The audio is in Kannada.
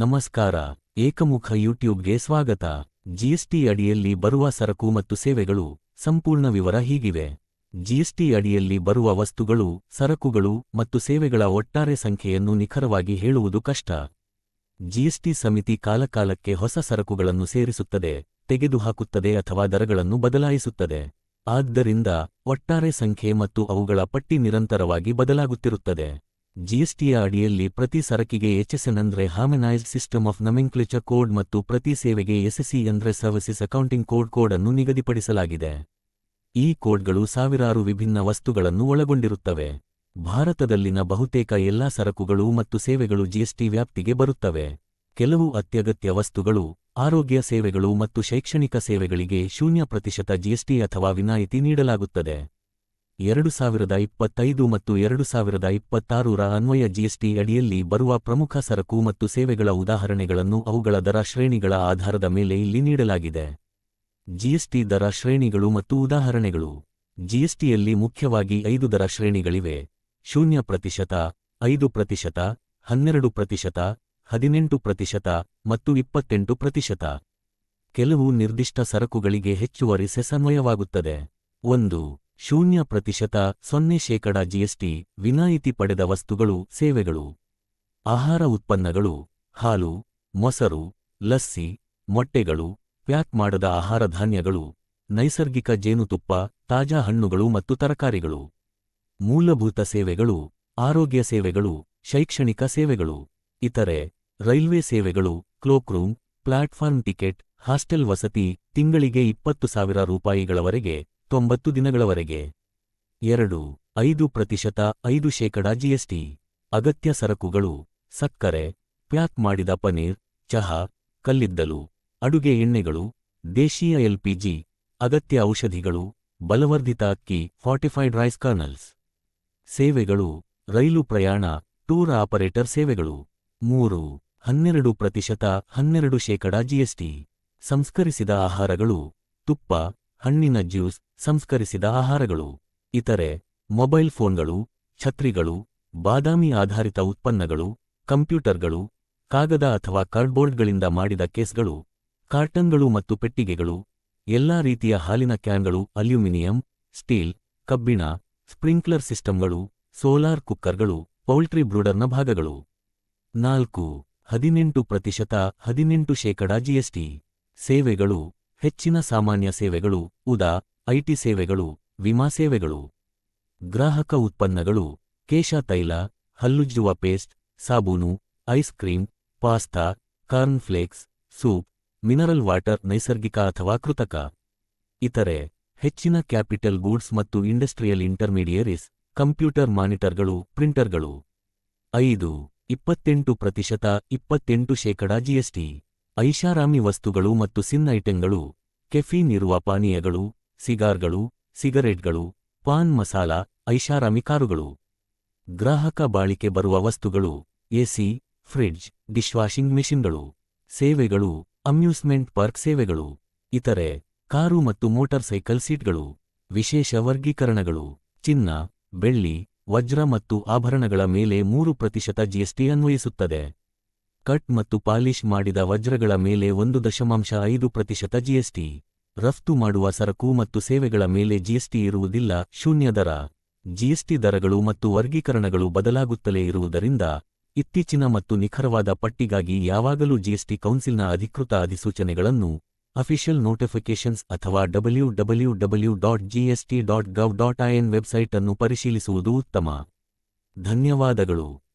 ನಮಸ್ಕಾರ, ಏಕಮುಖ ಯೂಟ್ಯೂಬ್ಗೆ ಸ್ವಾಗತ. ಜಿಎಸ್ಟಿ ಅಡಿಯಲ್ಲಿ ಬರುವ ಸರಕು ಮತ್ತು ಸೇವೆಗಳು ಸಂಪೂರ್ಣ ವಿವರ ಹೀಗಿವೆ. ಜಿಎಸ್ಟಿ ಅಡಿಯಲ್ಲಿ ಬರುವ ವಸ್ತುಗಳು, ಸರಕುಗಳು ಮತ್ತು ಸೇವೆಗಳ ಒಟ್ಟಾರೆ ಸಂಖ್ಯೆಯನ್ನು ನಿಖರವಾಗಿ ಹೇಳುವುದು ಕಷ್ಟ. ಜಿಎಸ್ಟಿ ಸಮಿತಿ ಕಾಲಕಾಲಕ್ಕೆ ಹೊಸ ಸರಕುಗಳನ್ನು ಸೇರಿಸುತ್ತದೆ, ತೆಗೆದುಹಾಕುತ್ತದೆ ಅಥವಾ ದರಗಳನ್ನು ಬದಲಾಯಿಸುತ್ತದೆ. ಆದ್ದರಿಂದ ಒಟ್ಟಾರೆ ಸಂಖ್ಯೆ ಮತ್ತು ಅವುಗಳ ಪಟ್ಟಿ ನಿರಂತರವಾಗಿ ಬದಲಾಗುತ್ತಿರುತ್ತದೆ. ಜಿಎಸ್ಟಿಯ ಅಡಿಯಲ್ಲಿ ಪ್ರತಿ ಸರಕಿಗೆ ಎಚ್ಎಸ್ಎನ್ ಅಂದ್ರೆ harmonised system of nomenclature code ಮತ್ತು ಪ್ರತಿ ಸೇವೆಗೆ ಎಸ್ಎಸ್ಸಿ ಅಂದ್ರೆ ಸರ್ವಿಸಸ್ ಅಕೌಂಟಿಂಗ್ ಕೋಡ್ ಕೋಡ್ ಅನ್ನು ನಿಗದಿಪಡಿಸಲಾಗಿದೆ. ಈ ಕೋಡ್ಗಳು ಸಾವಿರಾರು ವಿಭಿನ್ನ ವಸ್ತುಗಳನ್ನು ಒಳಗೊಂಡಿರುತ್ತವೆ. ಭಾರತದಲ್ಲಿನ ಬಹುತೇಕ ಎಲ್ಲಾ ಸರಕುಗಳು ಮತ್ತು ಸೇವೆಗಳು ಜಿಎಸ್ಟಿ ವ್ಯಾಪ್ತಿಗೆ ಬರುತ್ತವೆ. ಕೆಲವು ಅತ್ಯಗತ್ಯ ವಸ್ತುಗಳು, ಆರೋಗ್ಯ ಸೇವೆಗಳು ಮತ್ತು ಶೈಕ್ಷಣಿಕ ಸೇವೆಗಳಿಗೆ ಶೂನ್ಯ ಪ್ರತಿಶತ ಜಿಎಸ್ಟಿ ಅಥವಾ ವಿನಾಯಿತಿ ನೀಡಲಾಗುತ್ತದೆ. ಎರಡು ಸಾವಿರದ ಇಪ್ಪತ್ತೈದು ಮತ್ತು ಎರಡು ಸಾವಿರದ ಇಪ್ಪತ್ತಾರರ ಅನ್ವಯ ಜಿಎಸ್ಟಿ ಅಡಿಯಲ್ಲಿ ಬರುವ ಪ್ರಮುಖ ಸರಕು ಮತ್ತು ಸೇವೆಗಳ ಉದಾಹರಣೆಗಳನ್ನು ಅವುಗಳ ದರ ಶ್ರೇಣಿಗಳ ಆಧಾರದ ಮೇಲೆ ಇಲ್ಲಿ ನೀಡಲಾಗಿದೆ. ಜಿಎಸ್ಟಿ ದರ ಶ್ರೇಣಿಗಳು ಮತ್ತು ಉದಾಹರಣೆಗಳು. ಜಿಎಸ್ಟಿಯಲ್ಲಿ ಮುಖ್ಯವಾಗಿ ಐದು ದರ ಶ್ರೇಣಿಗಳಿವೆ. ಶೂನ್ಯ ಪ್ರತಿಶತ, ಐದು ಪ್ರತಿಶತ, ಹನ್ನೆರಡು ಪ್ರತಿಶತ, ಹದಿನೆಂಟು ಪ್ರತಿಶತ ಮತ್ತು ಇಪ್ಪತ್ತೆಂಟು ಪ್ರತಿಶತ. ಕೆಲವು ನಿರ್ದಿಷ್ಟ ಸರಕುಗಳಿಗೆ ಹೆಚ್ಚುವರಿ ಸೆಸನ್ವಯವಾಗುತ್ತದೆ. ಒಂದು ಶೂನ್ಯ ಪ್ರತಿಶತ ಸೊನ್ನೆ ಶೇಕಡ ಜಿಎಸ್ಟಿ ವಿನಾಯಿತಿ ಪಡೆದ ವಸ್ತುಗಳು, ಸೇವೆಗಳು, ಆಹಾರ ಉತ್ಪನ್ನಗಳು, ಹಾಲು, ಮೊಸರು, ಲಸ್ಸಿ, ಮೊಟ್ಟೆಗಳು, ಪ್ಯಾಕ್ ಮಾಡದ ಆಹಾರ ಧಾನ್ಯಗಳು, ನೈಸರ್ಗಿಕ ಜೇನುತುಪ್ಪ, ತಾಜಾ ಹಣ್ಣುಗಳು ಮತ್ತು ತರಕಾರಿಗಳು, ಮೂಲಭೂತ ಸೇವೆಗಳು, ಆರೋಗ್ಯ ಸೇವೆಗಳು, ಶೈಕ್ಷಣಿಕ ಸೇವೆಗಳು, ಇತರೆ ರೈಲ್ವೆ ಸೇವೆಗಳು ಕ್ಲೋಕ್ರೂಮ್ ಪ್ಲಾಟ್ಫಾರ್ಮ್ ಟಿಕೆಟ್, ಹಾಸ್ಟೆಲ್ ವಸತಿ, ತಿಂಗಳಿಗೆ ಇಪ್ಪತ್ತು ಸಾವಿರ ರೂಪಾಯಿಗಳವರೆಗೆ ತೊಂಬತ್ತು ದಿನಗಳವರೆಗೆ. ಎರಡು, ಐದು ಪ್ರತಿಶತ, ಐದು ಶೇಕಡ ಜಿಎಸ್ಟಿ ಅಗತ್ಯ ಸರಕುಗಳು, ಸಕ್ಕರೆ, ಪ್ಯಾಕ್ ಮಾಡಿದ ಪನೀರ್, ಚಹಾ, ಕಲ್ಲಿದ್ದಲು, ಅಡುಗೆ ಎಣ್ಣೆಗಳು, ದೇಶೀಯ ಎಲ್ಪಿಜಿ ಅಗತ್ಯ ಔಷಧಿಗಳು, ಬಲವರ್ಧಿತ ಅಕ್ಕಿ ಫಾರ್ಟಿಫೈಡ್ ರೈಸ್ ಕರ್ನಲ್ಸ್ ಸೇವೆಗಳು, ರೈಲು ಪ್ರಯಾಣ, ಟೂರ್ ಆಪರೇಟರ್ ಸೇವೆಗಳು. ಮೂರು, ಹನ್ನೆರಡು ಪ್ರತಿಶತ, ಹನ್ನೆರಡು ಶೇಕಡ ಜಿಎಸ್ಟಿ ಸಂಸ್ಕರಿಸಿದ ಆಹಾರಗಳು, ತುಪ್ಪ ಹಣ್ಣಿನ ಜ್ಯೂಸ್ ಸಂಸ್ಕರಿಸಿದ ಆಹಾರಗಳು. ಇತರೆ ಮೊಬೈಲ್ ಫೋನ್ಗಳು, ಛತ್ರಿಗಳು, ಬಾದಾಮಿ ಆಧಾರಿತ ಉತ್ಪನ್ನಗಳು, ಕಂಪ್ಯೂಟರ್ಗಳು, ಕಾಗದ ಅಥವಾ ಕಾರ್ಡ್ಬೋರ್ಡ್ಗಳಿಂದ ಮಾಡಿದ ಕೇಸ್ಗಳು, ಕಾರ್ಟನ್ಗಳು ಮತ್ತು ಪೆಟ್ಟಿಗೆಗಳು, ಎಲ್ಲಾ ರೀತಿಯ ಹಾಲಿನ ಕ್ಯಾನ್ಗಳು, ಅಲ್ಯೂಮಿನಿಯಂ, ಸ್ಟೀಲ್, ಕಬ್ಬಿಣ, ಸ್ಪ್ರಿಂಕ್ಲರ್ ಸಿಸ್ಟಂಗಳು ಸೋಲಾರ್ ಕುಕ್ಕರ್ಗಳು, ಪೌಲ್ಟ್ರಿ ಬ್ರೂಡರ್ನ ಭಾಗಗಳು. ನಾಲ್ಕು, ಹದಿನೆಂಟು ಪ್ರತಿಶತ ಹದಿನೆಂಟು ಶೇಕಡಾ ಜಿಎಸ್ಟಿ ಸೇವೆಗಳು. ಹೆಚ್ಚಿನ ಸಾಮಾನ್ಯ ಸೇವೆಗಳು, ಉದಾ, ಐಟಿ ಸೇವೆಗಳು, ವಿಮಾ ಸೇವೆಗಳು, ಗ್ರಾಹಕ ಉತ್ಪನ್ನಗಳು, ಕೇಶ ತೈಲ ಹಲ್ಲುಜ್ಜುವ ಪೇಸ್ಟ್, ಸಾಬೂನು, ice cream pasta, corn flakes, soup, mineral water, ನೈಸರ್ಗಿಕ ಅಥವಾ ಕೃತಕ. ಇತರೆ ಹೆಚ್ಚಿನ ಕ್ಯಾಪಿಟಲ್ ಗೂಡ್ಸ್ ಮತ್ತು ಇಂಡಸ್ಟ್ರಿಯಲ್ ಇಂಟರ್ಮೀಡಿಯರೀಸ್, ಕಂಪ್ಯೂಟರ್ ಮಾನಿಟರ್ಗಳು, ಪ್ರಿಂಟರ್ಗಳು. ಐದು, ಇಪ್ಪತ್ತೆಂಟು ಪ್ರತಿಶತ, ಇಪ್ಪತ್ತೆಂಟು ಶೇಕಡಾ ಜಿಎಸ್ಟಿ ಐಷಾರಾಮಿ ವಸ್ತುಗಳು ಮತ್ತು ಸಿನ್ ಐಟಂಗಳು, ಕೆಫೀನ್ ಇರುವ ಪಾನೀಯಗಳು, ಸಿಗಾರ್ಗಳು, ಸಿಗರೆಟ್ಗಳು, ಪಾನ್ ಮಸಾಲ, ಐಷಾರಾಮಿ ಕಾರುಗಳು. ಗ್ರಾಹಕ ಬಾಳಿಕೆ ಬರುವ ವಸ್ತುಗಳು, ಎಸಿ, ಫ್ರಿಡ್ಜ್, ಡಿಶ್ವಾಷಿಂಗ್ ಮೆಷಿನ್ಗಳು, ಸೇವೆಗಳು, ಅಮ್ಯೂಸ್ಮೆಂಟ್ ಪಾರ್ಕ್ ಸೇವೆಗಳು, ಇತರೆ ಕಾರು ಮತ್ತು ಮೋಟಾರ್ ಸೈಕಲ್ ಸೀಟ್ಗಳು, ವಿಶೇಷ ವರ್ಗೀಕರಣಗಳು, ಚಿನ್ನ, ಬೆಳ್ಳಿ, ವಜ್ರ ಮತ್ತು ಆಭರಣಗಳ ಮೇಲೆ ಮೂರು ಪ್ರತಿಶತ ಜಿಎಸ್ಟಿ ಅನ್ವಯಿಸುತ್ತದೆ. ಕಟ್ ಮತ್ತು ಪಾಲಿಶ್ ಮಾಡಿದ ವಜ್ರಗಳ ಮೇಲೆ ಒಂದು ದಶಮಾಂಶ ಐದು ಪ್ರತಿಶತ ಜಿಎಸ್ಟಿ ರಫ್ತು ಮಾಡುವ ಸರಕು ಮತ್ತು ಸೇವೆಗಳ ಮೇಲೆ ಜಿಎಸ್ಟಿ ಇರುವುದಿಲ್ಲ, ಶೂನ್ಯ ದರ. ಜಿಎಸ್ಟಿ ದರಗಳು ಮತ್ತು ವರ್ಗೀಕರಣಗಳು ಬದಲಾಗುತ್ತಲೇ ಇರುವುದರಿಂದ, ಇತ್ತೀಚಿನ ಮತ್ತು ನಿಖರವಾದ ಪಟ್ಟಿಗಾಗಿ ಯಾವಾಗಲೂ ಜಿಎಸ್ಟಿ ಕೌನ್ಸಿಲ್ನ ಅಧಿಕೃತ ಅಧಿಸೂಚನೆಗಳನ್ನು, ಅಫಿಷಿಯಲ್ ನೋಟಿಫಿಕೇಷನ್ಸ್ ಅಥವಾ W W W dot GST dot gov dot website ಅನ್ನು ಪರಿಶೀಲಿಸುವುದು ಉತ್ತಮ. ಧನ್ಯವಾದಗಳು.